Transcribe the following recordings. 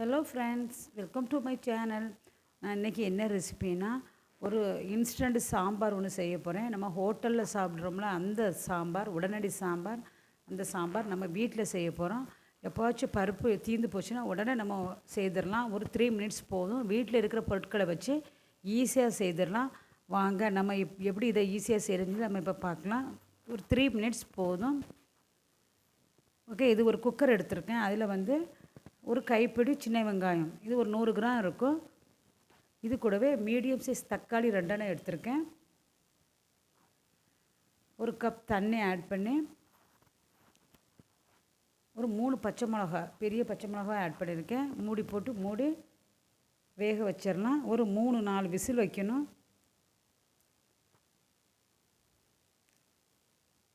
Hello friends welcome to my channel நான் இன்றைக்கி என்ன ரெசிபினா ஒரு இன்ஸ்டண்ட் சாம்பார் ஒன்று செய்ய போகிறேன் நம்ம ஹோட்டலில் சாப்பிட்றோம்ல அந்த சாம்பார் உடனடி சாம்பார் அந்த சாம்பார் நம்ம வீட்டில் செய்ய போகிறோம் எப்போவாச்சும் பருப்பு தீர்ந்து போச்சுன்னா உடனே நம்ம செய்திடலாம். ஒரு த்ரீ மினிட்ஸ் போதும். வீட்டில் இருக்கிற பொருட்களை வச்சு ஈஸியாக செய்திடலாம். வாங்க நம்ம எப் எப்படி இதை ஈஸியாக செய்கிறது நம்ம இப்போ பார்க்கலாம். ஒரு த்ரீ மினிட்ஸ் போதும். ஓகே இது ஒரு குக்கர் எடுத்திருக்கேன். அதில் வந்து ஒரு கைப்பிடி சின்ன வெங்காயம். இது ஒரு நூறு கிராம் இருக்கும். இது கூடவே மீடியம் சைஸ் தக்காளி ரெண்டெண்ணம் எடுத்திருக்கேன். ஒரு கப் தண்ணி ஆட் பண்ணி ஒரு மூணு பச்சை மிளகா பெரிய பச்சை மிளகா ஆட் பண்ணியிருக்கேன். மூடி போட்டு மூடி வேக வச்சிடலாம். ஒரு மூணு நாலு விசில் வைக்கணும்.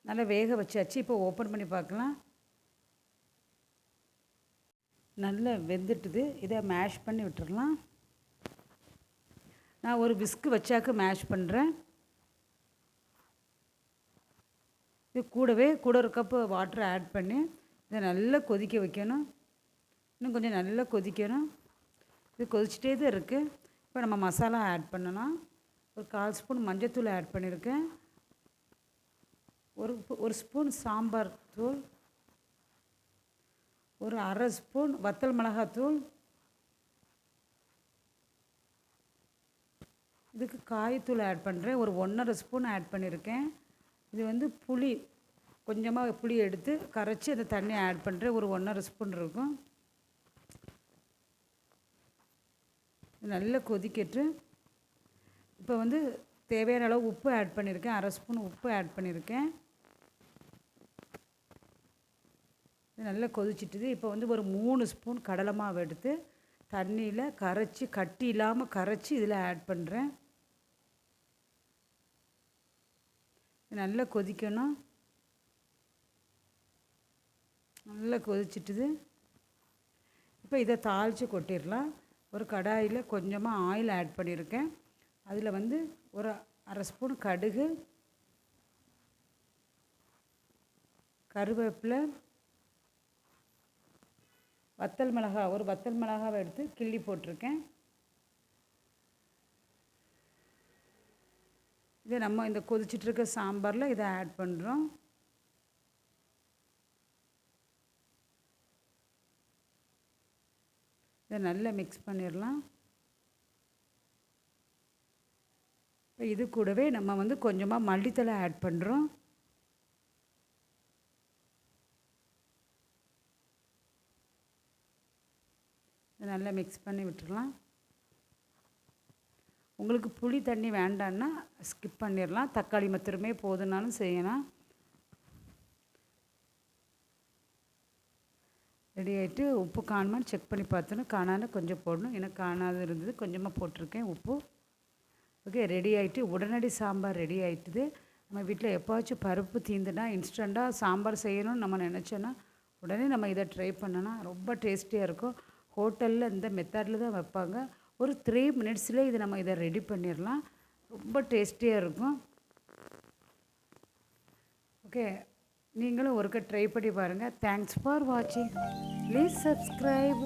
நல்லா வேக வச்சாச்சு. இப்போ ஓப்பன் பண்ணி பார்க்கலாம். நல்லா வெந்துட்டுது. இதை மேஷ் பண்ணி விட்டுறலாம். நான் ஒரு விஸ்கு வச்சாக்க மேஷ் பண்ணுறேன் இது கூடவே கூட ஒரு கப்பு வாட்டர் ஆட் பண்ணி இதை நல்லா கொதிக்க வைக்கணும். இன்னும் கொஞ்சம் நல்லா கொதிக்கணும். இது கொதிச்சிட்டே தான் இருக்குது இப்போ நம்ம மசாலா ஆட் பண்ணலாம். ஒரு கால் ஸ்பூன் மஞ்சத்தூள் ஆட் பண்ணியிருக்கேன். ஒரு ஒரு ஸ்பூன் சாம்பார் தூள். ஒரு அரை ஸ்பூன் வத்தல் மிளகாத்தூள். இதுக்கு காய்த்தூள் ஆட் பண்ணுறேன் ஒரு ஒன்றரை ஸ்பூன் ஆட் பண்ணியிருக்கேன் இது வந்து புளி கொஞ்சமாக புளி எடுத்து கரைச்சி அந்த தண்ணி ஆட் பண்ணுறேன் ஒரு ஒன்றரை ஸ்பூன் இருக்கும். நல்லா கொதிக்கட்டு. இப்போ வந்து தேவையான அளவு உப்பு ஆட் பண்ணியிருக்கேன் அரை ஸ்பூன் உப்பு ஆட் பண்ணியிருக்கேன் இது நல்லா கொதிச்சிட்டுது. இப்போ வந்து ஒரு மூணு ஸ்பூன் கடலை மாவு எடுத்து தண்ணியில் கரைச்சி கட்டி இல்லாமல் கரைச்சி இதில் ஆட் பண்ணுறேன் நல்லா கொதிக்கணும். நல்லா கொதிச்சிட்டுது. இப்போ இதை தாளித்து கொட்டிடலாம். ஒரு கடாயில் கொஞ்சமாக ஆயில் ஆட் பண்ணியிருக்கேன். அதில் வந்து ஒரு அரை ஸ்பூன் கடுகு கருவேப்பிலை வத்தல் மிளகா ஒரு வத்தல் மிளகாவை எடுத்து கிள்ளி போட்டிருக்கேன். இதை நம்ம இந்த கொதிச்சிட்ருக்க சாம்பாரில் இதை ஆட் பண்ணுறோம் இதை நல்லா மிக்ஸ் பண்ணிடலாம். இப்போ இது கூடவே நம்ம வந்து கொஞ்சமாக மல்லித்தலை ஆட் பண்ணுறோம் நல்லா மிக்ஸ் பண்ணி விட்டுடலாம் உங்களுக்கு புளி தண்ணி வேண்டான்னா ஸ்கிப் பண்ணிடலாம் தக்காளி மாத்திரமே போதுனாலும் செய்யலாம். ரெடி ஆகிட்டு உப்பு காணுமான்னு செக் பண்ணி பார்த்தோன்னு காணாத கொஞ்சம் போடணும். எனக்கு காணாத இருந்தது. கொஞ்சமாக போட்டிருக்கேன் உப்பு. ஓகே ரெடி ஆகிட்டு உடனடி சாம்பார் ரெடி ஆகிட்டுது நம்ம வீட்டில் எப்போவாச்சும் பருப்பு தீந்துனா இன்ஸ்டண்ட்டாக சாம்பார் செய்யணும்னு நம்ம நினச்சோன்னா உடனே நம்ம இதை ட்ரை பண்ணோன்னா ரொம்ப டேஸ்டியாக இருக்கும். ஹோட்டலில் இந்த மெத்தடில் தான் வைப்பாங்க. ஒரு த்ரீ மினிட்ஸில் இது நம்ம இதை ரெடி பண்ணிடலாம் ரொம்ப டேஸ்டியாக இருக்கும். ஓகே நீங்களும் ஒருக்க ட்ரை பண்ணி பாருங்கள் தேங்க்ஸ் ஃபார் வாட்சிங் ப்ளீஸ் சப்ஸ்கிரைப்